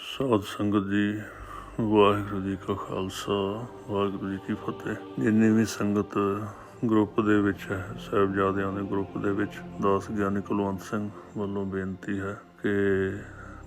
ਸਾਧ ਸੰਗਤ ਜੀ, ਵਾਹਿਗੁਰੂ ਜੀ ਕਾ ਖਾਲਸਾ, ਵਾਹਿਗੁਰੂ ਜੀ ਕੀ ਫਤਿਹ। ਜਿੰਨੀ ਵੀ ਸੰਗਤ ਗਰੁੱਪ ਦੇ ਵਿੱਚ ਹੈ, ਸਾਹਿਬਜ਼ਾਦਿਆਂ ਦੇ ਗਰੁੱਪ ਦੇ ਵਿੱਚ, ਦਾਸ ਗਿਆਨੀ ਕੁਲਵੰਤ ਸਿੰਘ ਵੱਲੋਂ ਬੇਨਤੀ ਹੈ ਕਿ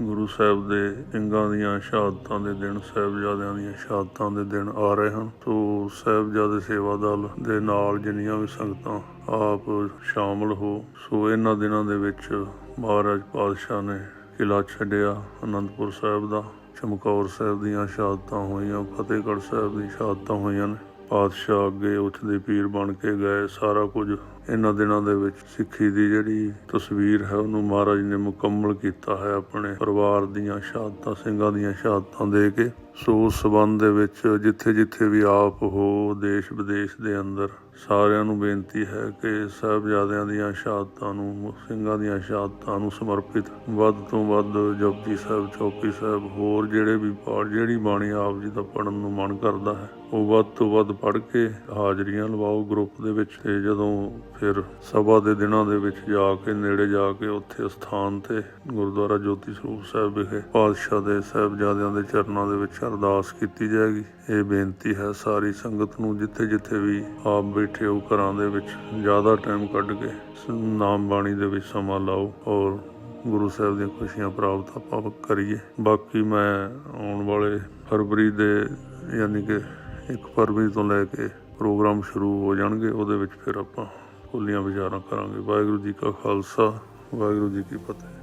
ਗੁਰੂ ਸਾਹਿਬ ਦੇ ਸਿੰਘਾਂ ਦੀਆਂ ਸ਼ਹਾਦਤਾਂ ਦੇ ਦਿਨ, ਸਾਹਿਬਜ਼ਾਦਿਆਂ ਦੀਆਂ ਸ਼ਹਾਦਤਾਂ ਦੇ ਦਿਨ ਆ ਰਹੇ ਹਨ। ਸੋ ਸਾਹਿਬਜ਼ਾਦੇ ਸੇਵਾ ਦਲ ਦੇ ਨਾਲ ਜਿੰਨੀਆਂ ਵੀ ਸੰਗਤਾਂ ਆਪ ਸ਼ਾਮਲ ਹੋ, ਸੋ ਇਹਨਾਂ ਦਿਨਾਂ ਦੇ ਵਿੱਚ ਮਹਾਰਾਜ ਪਾਤਸ਼ਾਹ ਨੇ ਕਿਲਾ ਛੱਡਿਆ ਅਨੰਦਪੁਰ ਸਾਹਿਬ ਦਾ। ਚਮਕੌਰ ਸਾਹਿਬ ਦੀਆਂ ਸ਼ਹਾਦਤਾਂ ਹੋਈਆਂ, ਫਤਿਹਗੜ੍ਹ ਸਾਹਿਬ ਦੀ ਸ਼ਹਾਦਤਾਂ ਹੋਈਆਂ ਨੇ। ਪਾਤਸ਼ਾਹ ਅੱਗੇ ਉੱਠਦੇ ਪੀਰ ਬਣ ਕੇ ਗਏ, ਸਾਰਾ ਕੁਝ ਇਹਨਾਂ ਦਿਨਾਂ ਦੇ ਵਿੱਚ ਸਿੱਖੀ ਦੀ ਜਿਹੜੀ ਤਸਵੀਰ ਹੈ, ਉਹਨੂੰ ਮਹਾਰਾਜ ਨੇ ਮੁਕੰਮਲ ਕੀਤਾ ਹੈ ਆਪਣੇ ਪਰਿਵਾਰ ਦੀਆਂ ਸ਼ਹਾਦਤਾਂ, ਸਿੰਘਾਂ ਦੀਆਂ ਸ਼ਹਾਦਤਾਂ ਦੇ ਕੇ। ਸੋ ਉਸ ਸਬੰਧ ਦੇ ਵਿੱਚ ਜਿੱਥੇ ਜਿੱਥੇ ਵੀ ਆਪ ਹੋ ਦੇਸ਼ ਵਿਦੇਸ਼ ਦੇ ਅੰਦਰ ਸਾਰਿਆਂ ਨੂੰ ਬੇਨਤੀ ਹੈ ਕਿ ਸਾਹਿਬਜ਼ਾਦਿਆਂ ਦੀਆਂ ਸ਼ਹਾਦਤਾਂ ਨੂੰ, ਸਿੰਘਾਂ ਦੀਆਂ ਸ਼ਹਾਦਤਾਂ ਨੂੰ ਸਮਰਪਿਤ ਵੱਧ ਤੋਂ ਵੱਧ ਜਪਜੀ ਸਾਹਿਬ, ਚੌਕੀ ਸਾਹਿਬ, ਹੋਰ ਜਿਹੜੇ ਵੀ ਪਾਠ, ਜਿਹੜੀ ਬਾਣੀ ਆਪ ਜੀ ਦਾ ਪੜਨ ਨੂੰ ਮਨ ਕਰਦਾ ਹੈ, ਉਹ ਵੱਧ ਤੋਂ ਵੱਧ ਪੜ੍ਹ ਕੇ ਹਾਜ਼ਰੀਆਂ ਲਵਾਓ ਗਰੁੱਪ ਦੇ ਵਿੱਚ। ਤੇ ਜਦੋਂ ਫਿਰ ਸਭਾ ਦੇ ਦਿਨਾਂ ਦੇ ਵਿੱਚ ਜਾ ਕੇ, ਨੇੜੇ ਜਾ ਕੇ ਉੱਥੇ ਸਥਾਨ ਤੇ ਗੁਰਦੁਆਰਾ ਜੋਤੀ ਸਰੂਪ ਸਾਹਿਬ ਵਿਖੇ ਪਾਤਸ਼ਾਹ ਦੇ ਸਾਹਿਬਜ਼ਾਦਿਆਂ ਦੇ ਚਰਨਾਂ ਦੇ ਵਿੱਚ ਅਰਦਾਸ ਕੀਤੀ ਜਾਏਗੀ। ਇਹ ਬੇਨਤੀ ਹੈ ਸਾਰੀ ਸੰਗਤ ਨੂੰ, ਜਿੱਥੇ ਜਿੱਥੇ ਵੀ ਆਪ ਬੈਠੇ ਹੋ ਘਰਾਂ ਦੇ ਵਿੱਚ, ਜ਼ਿਆਦਾ ਟਾਈਮ ਕੱਢ ਕੇ ਨਾਮ ਬਾਣੀ ਦੇ ਵਿੱਚ ਸਮਾਂ ਲਾਓ ਔਰ ਗੁਰੂ ਸਾਹਿਬ ਦੀਆਂ ਖੁਸ਼ੀਆਂ ਪ੍ਰਾਪਤ ਆਪਾਂ ਕਰੀਏ। ਬਾਕੀ ਮੈਂ ਆਉਣ ਵਾਲੇ ਫਰਵਰੀ ਦੇ ਯਾਨੀ ਕਿ 1 ਫਰਵਰੀ ਤੋਂ ਲੈ ਕੇ ਪ੍ਰੋਗਰਾਮ ਸ਼ੁਰੂ ਹੋ ਜਾਣਗੇ, ਉਹਦੇ ਵਿੱਚ ਫਿਰ ਆਪਾਂ ਖੁੱਲੀਆਂ ਵਿਚਾਰਾਂ ਕਰਾਂਗੇ। ਵਾਹਿਗੁਰੂ ਜੀ ਕਾ ਖਾਲਸਾ ਵਾਹਿਗੁਰੂ ਜੀ ਕੀ ਫਤਿਹ।